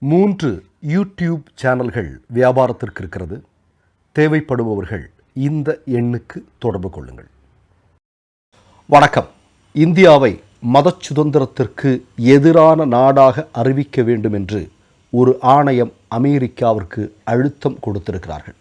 மூன்று யூடியூப் சேனல்கள் வியாபாரத்திற்கு இருக்கிறது. தேவைப்படுபவர்கள் இந்த எண்ணுக்கு தொடர்பு கொள்ளுங்கள். வணக்கம். இந்தியாவை மத சுதந்திரத்திற்கு எதிரான நாடாக அறிவிக்க வேண்டும் என்று ஒரு ஆணையம் அமெரிக்காவிற்கு அழுத்தம் கொடுத்திருக்கிறார்கள்.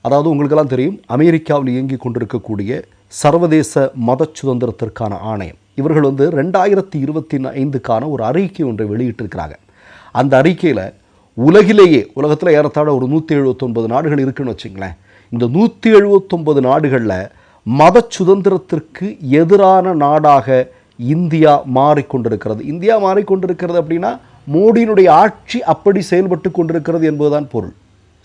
அதாவது உங்களுக்கெல்லாம் தெரியும் அமெரிக்காவில் இயங்கிக் கொண்டிருக்கக்கூடிய சர்வதேச மத சுதந்திரத்திற்கான ஆணையம். இவர்கள் வந்து ரெண்டாயிரத்தி இருபத்தி ஐந்துக்கான ஒரு அறிக்கை ஒன்றை வெளியிட்டிருக்கிறாங்க. அந்த அறிக்கையில் உலகிலேயே உலகத்தில் ஏறத்தாழ ஒரு நூற்றி எழுபத்தொன்பது நாடுகள் இருக்குன்னு வச்சுங்களேன். இந்த நூற்றி எழுபத்தொன்பது நாடுகளில் மத சுதந்திரத்திற்கு எதிரான நாடாக இந்தியா மாறிக்கொண்டிருக்கிறது. இந்தியா மாறிக்கொண்டிருக்கிறது அப்படின்னா மோடியினுடைய ஆட்சி அப்படி செயல்பட்டு கொண்டிருக்கிறது என்பதுதான் பொருள்.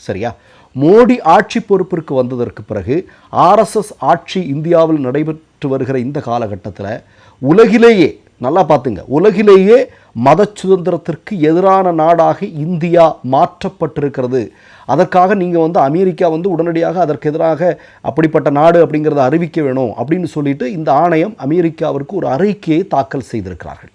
சரியா? மோடி ஆட்சி பொறுப்பிற்கு வந்ததற்கு பிறகு ஆர்எஸ்எஸ் ஆட்சி இந்தியாவில் நடைபெற்று வருகிற இந்த காலகட்டத்தில் உலகிலேயே நல்லா பார்த்துங்க. உலகிலேயே மத சுதந்திரத்திற்கு எதிரான நாடாக இந்தியா மாற்றப்பட்டிருக்கிறது. அதற்காக நீங்கள் வந்து அமெரிக்கா வந்து உடனடியாக அதற்கு எதிராக அப்படிப்பட்ட நாடு அப்படிங்கிறத அறிவிக்க வேணும் அப்படின்னு சொல்லிட்டு இந்த ஆணையம் அமெரிக்காவிற்கு ஒரு அறிக்கையை தாக்கல் செய்திருக்கிறார்கள்.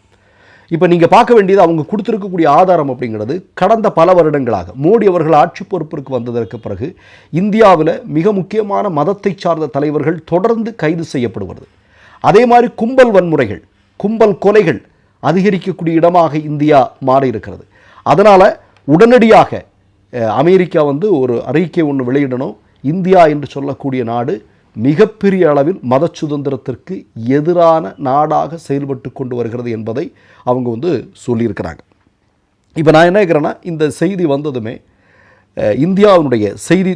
இப்போ நீங்கள் பார்க்க வேண்டியது அவங்க கொடுத்துருக்கக்கூடிய ஆதாரம் அப்படிங்கிறது கடந்த பல வருடங்களாக மோடி அவர்கள் ஆட்சி பொறுப்பிற்கு வந்ததற்கு பிறகு இந்தியாவில் மிக முக்கியமான மதத்தை சார்ந்த தலைவர்கள் தொடர்ந்து கைது செய்யப்படுவது அதே மாதிரி கும்பல் வன்முறைகள் கும்பல் கொலைகள் அதிகரிக்கக்கூடிய இடமாக இந்தியா மாறியிருக்கிறது. அதனால் உடனடியாக அமெரிக்கா வந்து ஒரு அறிக்கை ஒன்று வெளியிடணும். இந்தியா என்று சொல்லக்கூடிய நாடு மிகப்பெரிய அளவில் மத சுதந்திரத்திற்கு எதிரான நாடாக செயல்பட்டு கொண்டு வருகிறது என்பதை அவங்க வந்து சொல்லியிருக்கிறாங்க. இப்போ நான் என்ன கேட்குறேன்னா இந்த செய்தி வந்ததுமே இந்தியாவினுடைய செய்தி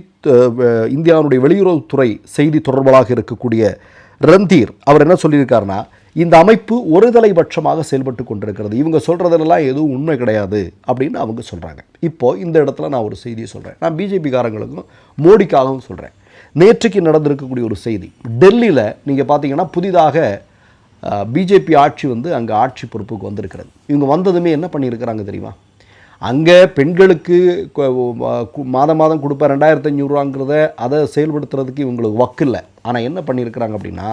இந்தியாவினுடைய வெளியுறவுத்துறை செய்தி தொடர்பாக இருக்கக்கூடிய ரந்தீர் அவர் என்ன சொல்லியிருக்காருன்னா இந்த அமைப்பு ஒருதலைபட்சமாக செயல்பட்டு கொண்டிருக்கிறது. இவங்க சொல்கிறதுலாம் எதுவும் உண்மை கிடையாது அப்படின்னு அவங்க சொல்கிறாங்க இப்போது இந்த இடத்துல நான் ஒரு செய்தியை சொல்கிறேன் நான் பிஜேபிக்காரங்களுக்கும் மோடிக்காகவும் சொல்கிறேன் நேற்றுக்கு நடந்திருக்கக்கூடிய ஒரு செய்தி. டெல்லியில் நீங்கள் பார்த்தீங்கன்னா புதிதாக பிஜேபி ஆட்சி வந்து அங்கே ஆட்சி பொறுப்புக்கு வந்திருக்கிறது. இவங்க வந்ததுமே என்ன பண்ணியிருக்கிறாங்க தெரியுமா? அங்கே பெண்களுக்கு மாதம் மாதம் கொடுப்ப ரெண்டாயிரத்து அஞ்சூறுவாங்கிறத அதை செயல்படுத்துறதுக்கு இவங்களுக்கு வக்கில்லை ஆனால் என்ன பண்ணியிருக்கிறாங்க அப்படின்னா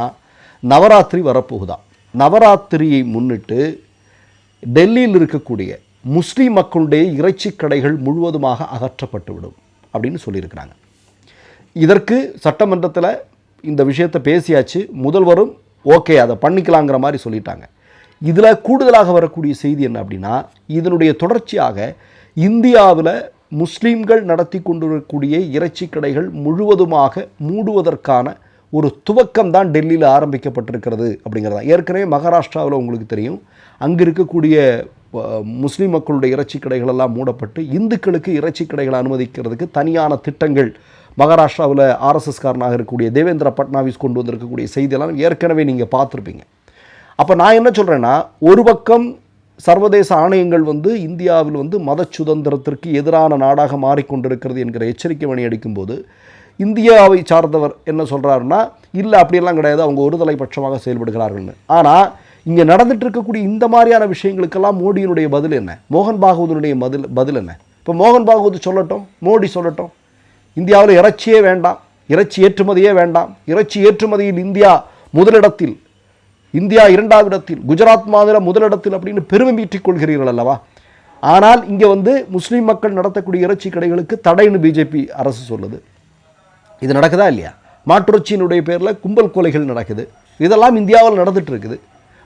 நவராத்திரி வரப்போகுதான் நவராத்திரியை முன்னிட்டு டெல்லியில் இருக்கக்கூடிய முஸ்லீம் மக்களுடைய இறைச்சி கடைகள் முழுவதுமாக அகற்றப்பட்டுவிடும் அப்படின்னு சொல்லியிருக்கிறாங்க. இதற்கு சட்டமன்றத்தில் இந்த விஷயத்தை பேசியாச்சு. முதல்வரும் ஓகே அதை பண்ணிக்கலாங்கிற மாதிரி சொல்லிட்டாங்க. இதில் கூடுதலாக வரக்கூடிய செய்தி என்ன அப்படின்னா இதனுடைய தொடர்ச்சியாக இந்தியாவில் முஸ்லீம்கள் நடத்தி கொண்டிருக்கக்கூடிய இறைச்சி கடைகள் முழுவதுமாக மூடுவதற்கான ஒரு துவக்கம் தான் டெல்லியில் ஆரம்பிக்கப்பட்டிருக்கிறது அப்படிங்கிறதா. ஏற்கனவே மகாராஷ்டிராவில் உங்களுக்கு தெரியும் அங்கே இருக்கக்கூடிய முஸ்லீம் மக்களுடைய இறைச்சி கடைகள் எல்லாம் மூடப்பட்டு இந்துக்களுக்கு இறைச்சி கடைகளை அனுமதிக்கிறதுக்கு தனியான திட்டங்கள் மகாராஷ்டிராவில் ஆர்எஸ்எஸ்காரனாக இருக்கக்கூடிய தேவேந்திர பட்னாவிஸ் கொண்டு வந்திருக்கக்கூடிய செய்தியெல்லாம் ஏற்கனவே நீங்கள் பார்த்துருப்பீங்க. அப்போ நான் என்ன சொல்கிறேன்னா ஒரு பக்கம் சர்வதேச ஆணையங்கள் வந்து இந்தியாவில் வந்து மத சுதந்திரத்திற்கு எதிரான நாடாக மாறிக்கொண்டிருக்கிறது என்கிற எச்சரிக்கை மணி அடிக்கும்போது இந்தியாவை சார்ந்தவர் என்ன சொல்கிறாருன்னா இல்லை அப்படியெல்லாம் கிடையாது. அவங்க ஒருதலை பட்சமாக செயல்படுகிறார்கள்னு. ஆனால் இங்கே நடந்துட்டு இருக்கக்கூடிய இந்த மாதிரியான விஷயங்களுக்கெல்லாம் மோடியினுடைய பதில் என்ன? மோகன் பாகவதனுடைய பதில் பதில் என்ன? இப்போ மோகன் பாகவத் சொல்லட்டும் மோடி சொல்லட்டும். இந்தியாவில் இறைச்சியே வேண்டாம் இறைச்சி ஏற்றுமதியே வேண்டாம். இறைச்சி ஏற்றுமதியில் இந்தியா முதலிடத்தில் இந்தியா இரண்டாவது இடத்தில் குஜராத் மாநிலம் முதலிடத்தில் அப்படின்னு பெருமை மீட்டிக் கொள்கிறீர்கள் அல்லவா? ஆனால் இங்கே வந்து முஸ்லீம் மக்கள் நடத்தக்கூடிய இறைச்சி கடைகளுக்கு தடைன்னு பிஜேபி அரசு சொல்லுது. இது நடக்குதா இல்லையா? மாற்றுச்சியினுடைய பேரில் கும்பல் கொலைகள் நடக்குது. இதெல்லாம் இந்தியாவில் நடந்துட்டு இருக்குது.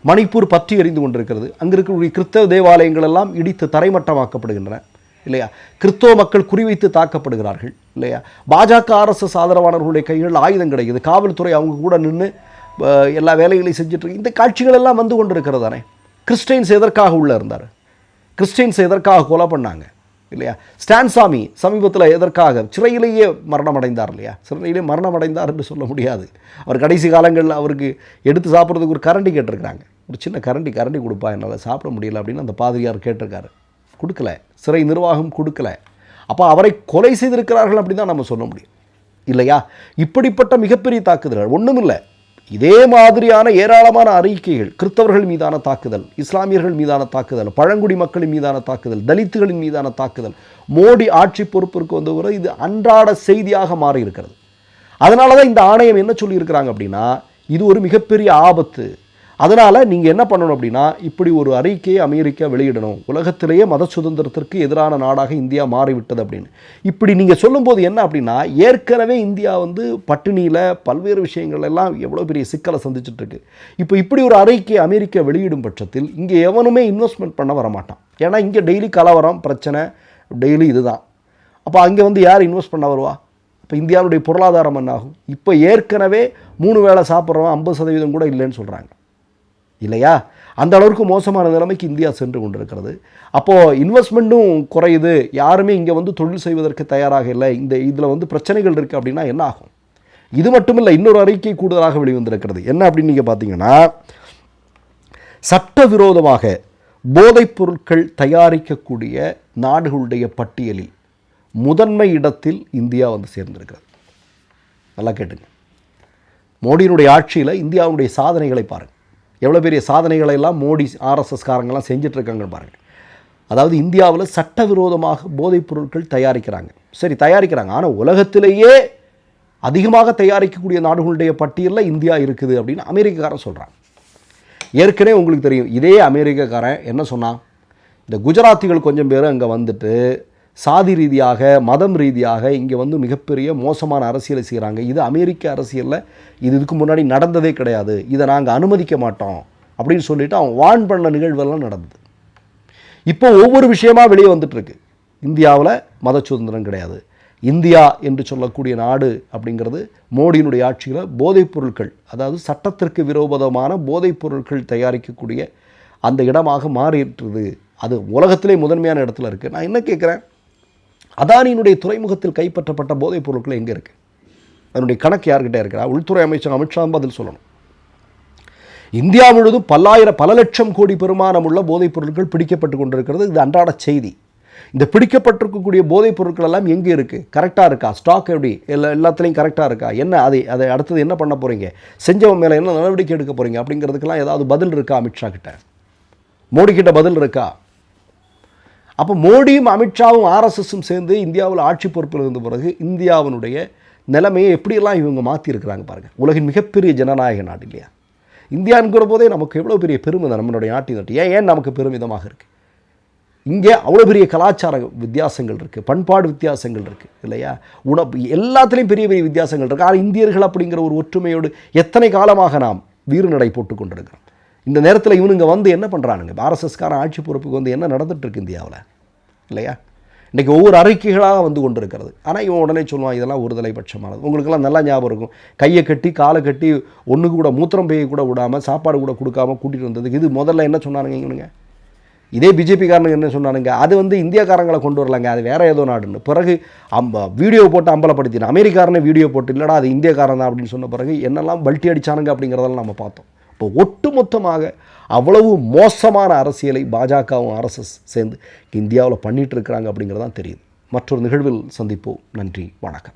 மணிப்பூர் பற்றி எறிந்து கொண்டிருக்கிறது. அங்கே இருக்கக்கூடிய கிறிஸ்தவ தேவாலயங்கள் எல்லாம் இடித்து தரைமட்டமாக்கப்படுகின்றன. இல்லையா? கிறிஸ்தவ மக்கள் குறிவைத்து தாக்கப்படுகிறார்கள். இல்லையா? பாஜக ஆர்எஸ்எஸ் ஆதரவாளர்களுடைய கைகளில் ஆயுதம் கிடைக்குது. காவல்துறை அவங்க கூட நின்று எல்லா வேலைகளையும் செஞ்சுட்டு இந்த காட்சிகள் எல்லாம் வந்து கொண்டு தானே? கிறிஸ்டைன்ஸ் எதற்காக உள்ளே இருந்தார்? கிறிஸ்டைன்ஸ் எதற்காக கொலை பண்ணாங்க? இல்லையா? ஸ்டான்சாமி சமீபத்தில் எதற்காக? சிறையிலேயே மரணம் அடைந்தார் இல்லையா? சிறையிலே மரணம் அடைந்தார் என்று சொல்ல முடியாது. அவர் கடைசி காலங்களில் அவருக்கு எடுத்து சாப்பிட்றதுக்கு ஒரு கரண்டி கேட்டிருக்கிறாங்க. ஒரு சின்ன கரண்டி கரண்டி கொடுப்பா என்னால் சாப்பிட முடியல அப்படின்னு அந்த பாதிரியார் கேட்டிருக்காரு. கொடுக்கல. சிறை நிர்வாகம் கொடுக்கல. அப்போ அவரை கொலை செய்திருக்கிறார்கள் அப்படி தான் நம்ம சொல்ல முடியும். இல்லையா? இப்படிப்பட்ட மிகப்பெரிய தாக்குதல்கள் ஒன்றும் இல்லை இதே மாதிரியான ஏராளமான அறிக்கைகள் கிறிஸ்தவர்கள் மீதான தாக்குதல் இஸ்லாமியர்கள் மீதான தாக்குதல் பழங்குடி மக்களின் மீதான தாக்குதல் தலித்துகளின் மீதான தாக்குதல் மோடி ஆட்சி பொறுப்பிற்கு வந்த பிறகு இது அன்றாட செய்தியாக மாறி இருக்கிறது அதனால தான் இந்த ஆணையம் என்ன சொல்லியிருக்கிறாங்க அப்படின்னா இது ஒரு மிகப்பெரிய ஆபத்து. அதனால் நீங்கள் என்ன பண்ணணும் அப்படின்னா இப்படி ஒரு அறிக்கையை அமெரிக்கா வெளியிடணும். உலகத்திலேயே மத சுதந்திரத்திற்கு எதிரான நாடாக இந்தியா மாறிவிட்டது அப்படின்னு. இப்படி நீங்கள் சொல்லும்போது என்ன அப்படின்னா ஏற்கனவே இந்தியா வந்து பட்டினியில் பல்வேறு விஷயங்கள் எல்லாம் எவ்வளோ பெரிய சிக்கலை சந்திச்சிட்டுருக்கு இப்போ இப்படி ஒரு அறிக்கையை அமெரிக்கா வெளியிடும் பட்சத்தில் இங்கே எவனுமே இன்வெஸ்ட்மெண்ட் பண்ண வர மாட்டான். ஏன்னா இங்கே டெய்லி கலவரம் பிரச்சனை டெய்லி இதுதான். அப்போ அங்கே வந்து யார் இன்வெஸ்ட் பண்ண வருவா? இப்போ இந்தியாவுடைய பொருளாதாரம் என்ன ஆகும் இப்போ ஏற்கனவே மூணு வேளை சாப்பிட்றவன் ஐம்பது சதவீதம் கூட இல்லைன்னு சொல்கிறாங்க இல்லையா? அந்த அளவுக்கு மோசமான நிலைமைக்கு இந்தியா சென்று கொண்டிருக்கிறது. அப்போது இன்வெஸ்ட்மெண்ட்டும் குறையுது. யாருமே இங்கே வந்து தொழில் செய்வதற்கு தயாராக இல்லை. இந்த இதில் வந்து பிரச்சனைகள் இருக்குது அப்படின்னா என்ன ஆகும்? இது மட்டும் இல்லை இன்னொரு அறிக்கை கூடுதலாக வெளிவந்திருக்கிறது. என்ன அப்படின்னு நீங்கள் பார்த்தீங்கன்னா சட்டவிரோதமாக போதைப் பொருட்கள் தயாரிக்கக்கூடிய நாடுகளுடைய பட்டியலில் முதன்மை இடத்தில் இந்தியா வந்து சேர்ந்திருக்கிறது. நல்லா கேட்டுங்க. மோடியினுடைய ஆட்சியில் இந்தியாவுடைய சாதனைகளை பாருங்கள் எவ்வளோ பெரிய சாதனைகளை எல்லாம் மோடி ஆர்எஸ்எஸ்காரங்கெல்லாம் செஞ்சிட்ருக்காங்க பாருங்கள் அதாவது இந்தியாவில் சட்டவிரோதமாக போதைப் பொருட்கள் தயாரிக்கிறாங்க. சரி தயாரிக்கிறாங்க. ஆனால் உலகத்திலேயே அதிகமாக தயாரிக்கக்கூடிய நாடுகளுடைய பட்டியலில் இந்தியா இருக்குது அப்படின்னு அமெரிக்காரன் சொல்கிறான் ஏற்கனவே உங்களுக்கு தெரியும் இதே அமெரிக்காக்காரன் என்ன சொன்னான்? இந்த குஜராத்திகள் கொஞ்சம் பேர் அங்கே வந்துட்டு சாதி ரீதியாக மதம் ரீதியாக இங்கே வந்து மிகப்பெரிய மோசமான அரசியலை செய்கிறாங்க இது அமெரிக்க அரசியலில் இது இதுக்கு முன்னாடி நடந்ததே கிடையாது. இதை நாங்கள் அனுமதிக்க மாட்டோம் அப்படின்னு சொல்லிவிட்டு அவன் வான் பண்ண நிகழ்வெல்லாம் நடந்தது. இப்போ ஒவ்வொரு விஷயமாக வெளியே வந்துட்டுருக்கு. இந்தியாவில் மத சுதந்திரம் கிடையாது. இந்தியா என்று சொல்லக்கூடிய நாடு அப்படிங்கிறது மோடியினுடைய ஆட்சியில் போதைப் பொருட்கள் அதாவது சட்டத்திற்கு விரோதமான போதைப் பொருட்கள் தயாரிக்கக்கூடிய அந்த இடமாக மாறிட்டுருது. அது உலகத்திலே முதன்மையான இடத்துல இருக்குது நான் என்ன கேட்குறேன் அதானியினுடைய துறைமுகத்தில் கைப்பற்றப்பட்ட போதைப் பொருட்கள் எங்கே இருக்குது அதனுடைய கணக்கு யார்கிட்ட இருக்கிறா? உள்துறை அமைச்சர் அமித்ஷா பதில் சொல்லணும். இந்தியா முழுவதும் பல்லாயிரம் பல லட்சம் கோடி பெருமானம் உள்ள போதைப் பொருட்கள் பிடிக்கப்பட்டு கொண்டிருக்கிறது. இது அன்றாட செய்தி. இந்த பிடிக்கப்பட்டிருக்கக்கூடிய போதைப் பொருட்கள் எல்லாம் எங்கே இருக்குது கரெக்டாக இருக்கா? ஸ்டாக் எப்படி? எல்லா எல்லாத்துலேயும் கரெக்டாக இருக்கா? என்ன அதை அதை அடுத்தது என்ன பண்ண போகிறீங்க செஞ்சவன் மேலே என்ன நடவடிக்கை எடுக்க போகிறீங்க அப்படிங்கிறதுக்கெல்லாம் ஏதாவது பதில் இருக்கா அமித்ஷா கிட்ட? மோடி கிட்ட பதில் இருக்கா? அப்போ மோடியும் அமித்ஷாவும் ஆர்எஸ்எஸும் சேர்ந்து இந்தியாவில் ஆட்சி பொறுப்பில் இருந்த பிறகு இந்தியாவினுடைய நிலைமையை எப்படியெல்லாம் இவங்க மாற்றியிருக்கிறாங்க பாருங்கள் உலகின் மிகப்பெரிய ஜனநாயக நாடு இல்லையா? இந்தியாங்கிற போதே நமக்கு எவ்வளோ பெரிய பெருமிதம் நம்மளுடைய நாட்டின் நாட்டு. ஏன் ஏன் நமக்கு பெருமிதமாக இருக்குது இங்கே அவ்வளோ பெரிய கலாச்சார வித்தியாசங்கள் இருக்குது பண்பாடு வித்தியாசங்கள் இருக்குது இல்லையா? உணவு எல்லாத்துலேயும் பெரிய பெரிய வித்தியாசங்கள் இருக்குது ஆனால் இந்தியர்கள் அப்படிங்கிற ஒரு ஒற்றுமையோடு எத்தனை காலமாக நாம் வீறுநடை போட்டு கொண்டிருக்கிறோம்? இந்த நேரத்தில் இவனுங்க வந்து என்ன பண்ணுறானுங்க ஆர்எஸ்எஸ்காரன் ஆட்சி பொறுப்புக்கு வந்து என்ன நடந்துகிட்ருக்கு இந்தியாவில்? இல்லையா? இன்றைக்கி ஒவ்வொரு அறிக்கைகளாக வந்து கொண்டிருக்கிறது. ஆனால் இவன் உடனே சொல்லுவான் இதெல்லாம் ஒருதலை பட்சமானது. உங்களுக்கெல்லாம் நல்லா ஞாபகம் இருக்கும். கையை கட்டி காலை கட்டி ஒன்று கூட மூத்திரம் பெய்ய கூட விடாமல் சாப்பாடு கூட கொடுக்காம கூட்டிகிட்டு வந்ததுக்கு இது முதல்ல என்ன சொன்னானுங்க இவனுங்க? இதே பிஜேபிக்காரனுங்க என்ன சொன்னானுங்க? அது வந்து இந்தியாக்காரங்களை கொண்டு வரலாங்க. அது வேறு ஏதோ நாடுன்னு. பிறகு அம்ப வீடியோ போட்டு அம்பலப்படுத்தின. அமெரிக்காரனே வீடியோ போட்டு இல்லைடா அது இந்தியக்காரன் தான் அப்படின்னு சொன்ன பிறகு என்னெல்லாம் பல்ட்டி அடிச்சானுங்க அப்படிங்கிறதெல்லாம் நம்ம பார்த்தோம். இப்போ ஒட்டுமொத்தமாக அவ்வளவு மோசமான அரசியலை பாஜகவும் ஆர்எஸ்எஸ் சேர்ந்து இந்தியாவில் பண்ணிட்டு இருக்கிறாங்க அப்படிங்கிறதான் தெரியுது. மற்றொரு நிகழ்வில் சந்திப்போம். நன்றி வணக்கம்.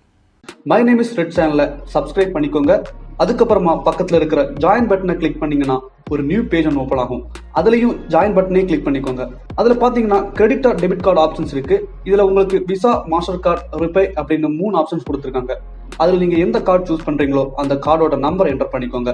மை நேம் இஸ் ரெட் சேனலை சப்ஸ்கிரைப் பண்ணிக்கோங்க. அதுக்கப்புறமா பக்கத்தில் இருக்கிற ஜாயின் பட்டனை கிளிக் பண்ணீங்கன்னா ஒரு நியூ பேஜ் ஒன்று ஓப்பன் ஆகும். அதுலேயும் ஜாயின் பட்டனே கிளிக் பண்ணிக்கோங்க. அதில் பார்த்தீங்கன்னா credit or debit card options இருக்கு. இதில் உங்களுக்கு விசா மாஸ்டர் கார்டு ரிப்பே அப்படின்னு மூணு ஆப்ஷன்ஸ் கொடுத்துருக்காங்க. அதில் நீங்கள் எந்த கார்டு சூஸ் பண்ணுறீங்களோ அந்த கார்டோட நம்பர் என்டர் பண்ணிக்கோங்க.